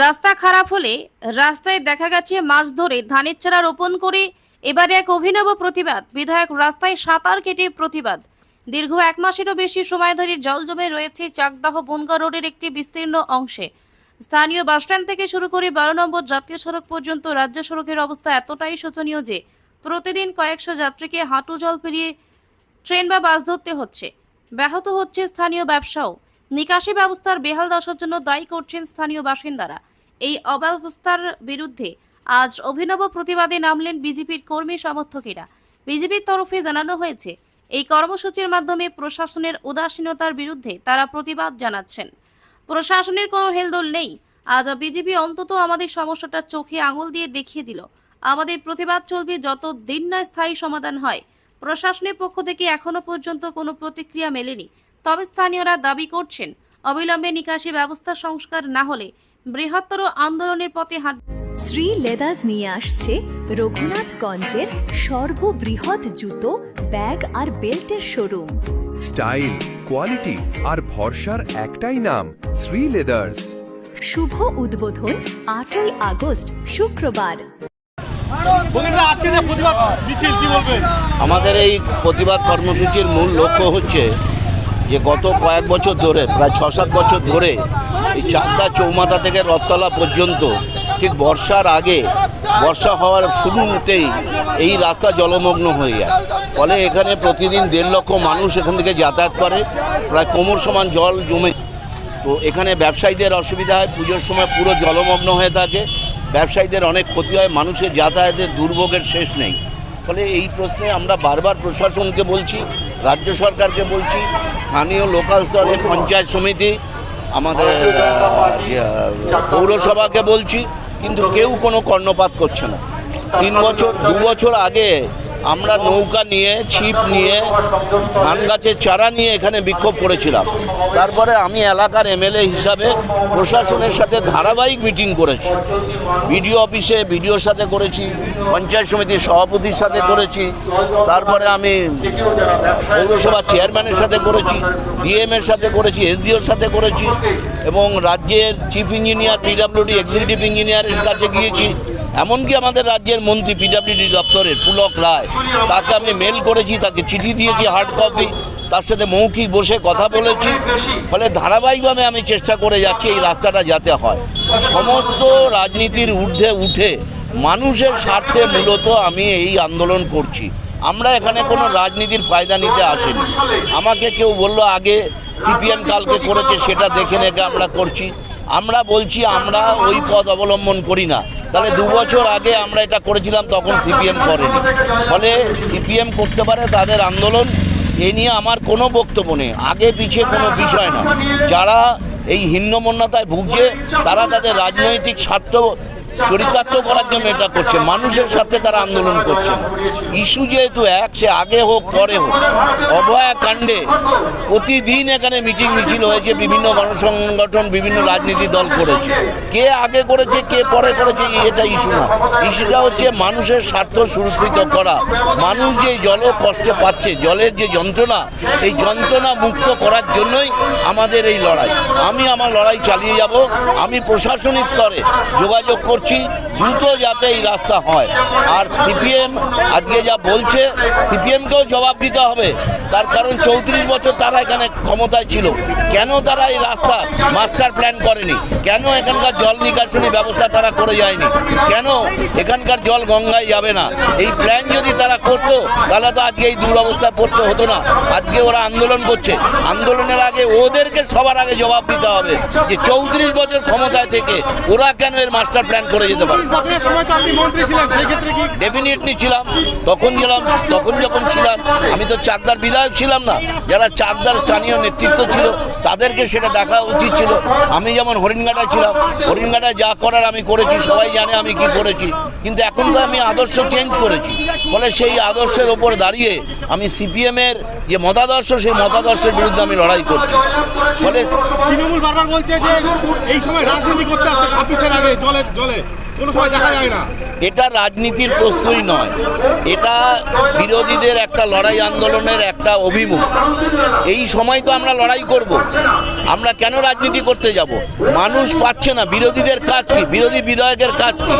রাস্তা খারাপ হলে রাস্তায় দেখা গেছে মাছ ধরে ধানের চারা রোপণ করে। এবারে এক অভিনব প্রতিবাদ। বিধায়ক রাস্তায় সাঁতার কেটে প্রতিবাদ। দীর্ঘ এক মাসেরও বেশি সময় ধরে জল জমে রয়েছে চাকদাহ বনগা রোডের একটি বিস্তীর্ণ অংশে। স্থানীয় বাসস্ট্যান্ড থেকে শুরু করে বারো নম্বর জাতীয় সড়ক পর্যন্ত রাজ্য সড়কের অবস্থা এতটাই শোচনীয় যে প্রতিদিন কয়েকশো যাত্রীকে হাঁটু জল পেরিয়ে ট্রেন বা বাস ধরতে হচ্ছে। ব্যাহত হচ্ছে স্থানীয় ব্যবসাও। নিকাশি ব্যবস্থার বেহাল দশার জন্য দায়ী করছেন স্থানীয় বাসিন্দারা। এই অব্যবস্থার বিরুদ্ধে আজ অভিনব প্রতিবাদে নামলেন বিজেপির কর্মী সমর্থকেরা। বিজেপির তরফে জানানো হয়েছে, এই কর্মসূচির মাধ্যমে প্রশাসনের উদাসীনতার বিরুদ্ধে তারা প্রতিবাদ জানাচ্ছেন। প্রশাসনের কোনো হেলদোল নেই। আজ বিজেপি অন্তত আমাদের সমস্যাটা চোখে আঙুল দিয়ে দেখিয়ে দিল। আমাদের প্রতিবাদ চলবে যত দিন না স্থায়ী সমাধান হয়। প্রশাসনের পক্ষ থেকে এখনও পর্যন্ত কোনো প্রতিক্রিয়া মেলেনি। তবে স্থানীয়রা দাবি করছেন অবিলম্বে নিকাশি ব্যবস্থা সংস্কার না হলে বৃহত্তর আন্দোলনের পথে হাঁট শ্রী লেদার্স নিয়ে আসছে রঘুনাথগঞ্জের সর্ববৃহৎ জুতো ব্যাগ আর বেল্টের শোরুম। স্টাইল কোয়ালিটি আর ভরসার একটাই নাম শ্রী লেদার্স। শুভ উদ্বোধন আটই আগস্ট শুক্রবার। বন্ধুরা আজকে যে প্রতিবাদ মিছিল কি বলবেন? আমাদের এই প্রতিবাদ কর্মসূচির মূল লক্ষ্য হচ্ছে যে গত কয়েক বছর ধরে, প্রায় ছ সাত বছর ধরে এই চাকদা চৌমাথা থেকে রথতলা পর্যন্ত ঠিক বর্ষার আগে, বর্ষা হওয়ার শুরুতেই এই রাস্তা জলমগ্ন হয়ে যায়। ফলে এখানে প্রতিদিন দেড় লক্ষ মানুষ এখান থেকে যাতায়াত করে, প্রায় কোমর সমান জল জমে। তো এখানে ব্যবসায়ীদের অসুবিধা হয়, পুজোর সময় পুরো জলমগ্ন হয়ে থাকে। ব্যবসায়ীদের অনেক ক্ষতি হয়, মানুষের যাতায়াতের দুর্ভোগের শেষ নেই। ফলে এই প্রশ্নে আমরা বারবার প্রশাসনকে বলছি রাজ্য সরকারকে বলছি স্থানীয় লোকাল স্তরে পঞ্চায়েত সমিতি আমাদের আহ, যে, আহ, পৌরসভাকে বলছি কিন্তু কেউ কোনো কর্ণপাত করছে না। তিন বছর দু বছর আগে আমরা নৌকা নিয়ে, ছিপ নিয়ে, ধান গাছের চারা নিয়ে এখানে বিক্ষোভ করেছিলাম। তারপরে আমি এলাকার এমএলএ হিসাবে প্রশাসনের সাথে ধারাবাহিক মিটিং করেছি। বিডিও অফিসে বিডিওর সাথে করেছি, পঞ্চায়েত সমিতির সভাপতির সাথে করেছি, তারপরে আমি পৌরসভা চেয়ারম্যানের সাথে করেছি ডিএম এর সাথে করেছি, এসডিওর সাথে করেছি এবং রাজ্যের চিফ ইঞ্জিনিয়ার, পিডাব্লিউডি, এক্সিকিউটিভ ইঞ্জিনিয়ারের কাছে গিয়েছি। এমনকি আমাদের রাজ্যের মন্ত্রী পিডাব্লিউডি দপ্তরের পুলক রায়, তাকে আমি মেল করেছি, তাকে চিঠি দিয়েছি হার্ড কপি তার সাথে মৌখিক বসে কথা বলেছি। ফলে ধারাবাহিকভাবে আমি চেষ্টা করে যাচ্ছি এই রাস্তাটা যাতে হয়। সমস্ত রাজনীতির ঊর্ধ্বে উঠে মানুষের স্বার্থে মূলত আমি এই আন্দোলন করছি। আমরা এখানে কোনো রাজনীতির ফায়দা নিতে আসিনি। আমাকে কেউ বলল, আগে সিপিএম কালকে করেছে, সেটা দেখে নেকে আমরা করছি। আমরা বলছি, আমরা ওই পথ অবলম্বন করি না। তাহলে দু বছর আগে আমরা এটা করেছিলাম, তখন সিপিএম করেনি। ফলে সিপিএম করতে পারে, তাদের আন্দোলন, এ নিয়ে আমার কোনো বক্তব্য নেই। আগে পিছিয়ে কোনো বিষয় না। যারা এই হিন্নমন্যতায় ভুগছে, তারা তাদের রাজনৈতিক স্বার্থ চরিতার্থ করার জন্য এটা করছে। মানুষের সাথে তারা আন্দোলন করছে ইস্যু যেহেতু এক, সে আগে হোক, পরে হোক। অভয়া কাণ্ডে প্রতিদিন এখানে মিটিং মিছিল হয়েছে, বিভিন্ন গণসংগঠন, বিভিন্ন রাজনীতি দল করেছে। কে আগে করেছে, কে পরে করেছে এটা ইস্যু না। ইস্যুটা হচ্ছে মানুষের স্বার্থ সুরক্ষিত করা। মানুষ যে জল কষ্টে পাচ্ছে, জলের যে যন্ত্রণা, এই যন্ত্রণা মুক্ত করার জন্যই আমাদের এই লড়াই। আমি আমার লড়াই চালিয়ে যাব। আমি প্রশাসনিক স্তরে যোগাযোগ করছি। দ্রুত যাতে এই রাস্তা হয়। আর সিপিএম আজকে যা বলছে, সিপিএমকেও জবাব দিতে হবে। তার কারণ চৌত্রিশ বছর তারা এখানে ক্ষমতায় ছিল। কেন তারা এই রাস্তা মাস্টার প্ল্যান করেনি? কেন এখানকার জল নিকাশনী ব্যবস্থা তারা করে যায়নি? কেন এখানকার জল গঙ্গায় যাবে না? এই প্ল্যান যদি তারা করতো, তাহলে তো আজকে এই দুরবস্থায় পড়তে হতো না। আজকে ওরা আন্দোলন করছে। আন্দোলনের আগে ওদেরকে সবার আগে জবাব দিতে হবে যে চৌত্রিশ বছর ক্ষমতায় থেকে ওরা কেন এর মাস্টার প্ল্যান করে যেতে পারে। ডেফিনেটলি ছিলাম। তখন গেলাম তখন যখন ছিলাম আমি তো চাকদার বিধায়ক ছিলাম না। যারা চাকদার স্থানীয় নেতৃত্ব ছিল তাদেরকে সেটা দেখা উচিত ছিল। আমি যেমন হরিণঘাটায় ছিলাম হরিণঘাটায় যা করার আমি করেছি সবাই জানে আমি কি করেছি। কিন্তু এখন তো আমি আদর্শ চেঞ্জ করেছি। ফলে সেই আদর্শের ওপর দাঁড়িয়ে আমি সিপিএমের যে মতাদর্শ সেই মতাদর্শের বিরুদ্ধে আমি লড়াই করছি। ফলে তৃণমূল বারবার বলছে যে এই সময় রাজনীতি করতে আসছে ছাব্বিশের আগে জলের জলে এটা রাজনীতির প্রশ্নই নয়। এটা বিরোধীদের একটা লড়াই আন্দোলনের একটা অভিমুখ। এই সময় তো আমরা লড়াই করব। আমরা কেন রাজনীতি করতে যাব? মানুষ পাচ্ছে না। বিরোধীদের কাজ কি? বিরোধী বিধায়কের কাজ কি?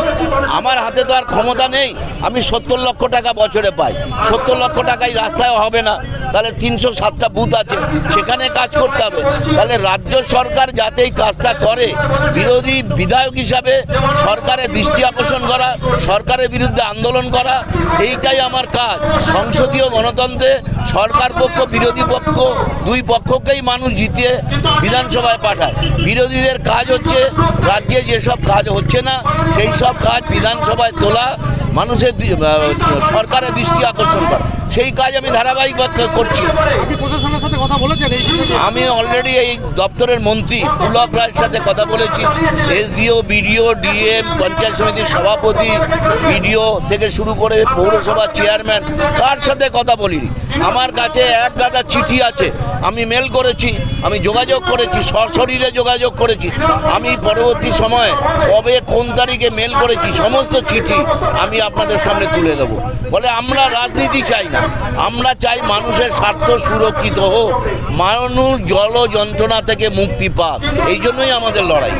আমার হাতে তো আর ক্ষমতা নেই। আমি সত্তর লক্ষ টাকা বছরে পাই। সত্তর লক্ষ টাকাই রাস্তায় হবে না। তাহলে তিনশো সাতটা বুথ আছে। সেখানে কাজ করতে হবে। তাহলে রাজ্য সরকার যাতে এই কাজটা করে, বিরোধী বিধায়ক হিসাবে সরকারের দৃষ্টি আকর্ষণ করা, সরকারের বিরুদ্ধে আন্দোলন করা, এইটাই আমার কাজ। সংসদীয় গণতন্ত্রে সরকার পক্ষ, বিরোধী পক্ষ, দুই পক্ষকেই মানুষ জিতিয়ে বিধানসভায় পাঠায়। বিরোধীদের কাজ হচ্ছে রাজ্যে যেসব কাজ হচ্ছে না, সেই সব কাজ বিধানসভায় তোলা, মানুষের সরকারের দৃষ্টি আকর্ষণ করা। সেই কাজ আমি ধারাবাহিক করছি। আমি অলরেডি এই দপ্তরের মন্ত্রী পুলক রায়ের সাথে কথা বলেছি। এসডিও, বিডিও, ডিএম, পঞ্চায়েত সমিতির সভাপতি, বিডিও থেকে শুরু করে পৌরসভা চেয়ারম্যান কার সাথে কথা বলিনি? আমার কাছে এক গাদা চিঠি আছে। আমি মেল করেছি, আমি যোগাযোগ করেছি, সশরীরে যোগাযোগ করেছি। আমি পরবর্তী সময়ে কবে কোন তারিখে মেল করেছি, সমস্ত চিঠি আমি আপনাদের সামনে তুলে দেবো। বলে আমরা রাজনীতি চাই না। আমরা চাই মানুষের স্বার্থ সুরক্ষিত হোক। মানুষ জল যন্ত্রণা থেকে মুক্তি পাক। এই জন্যই আমাদের লড়াই।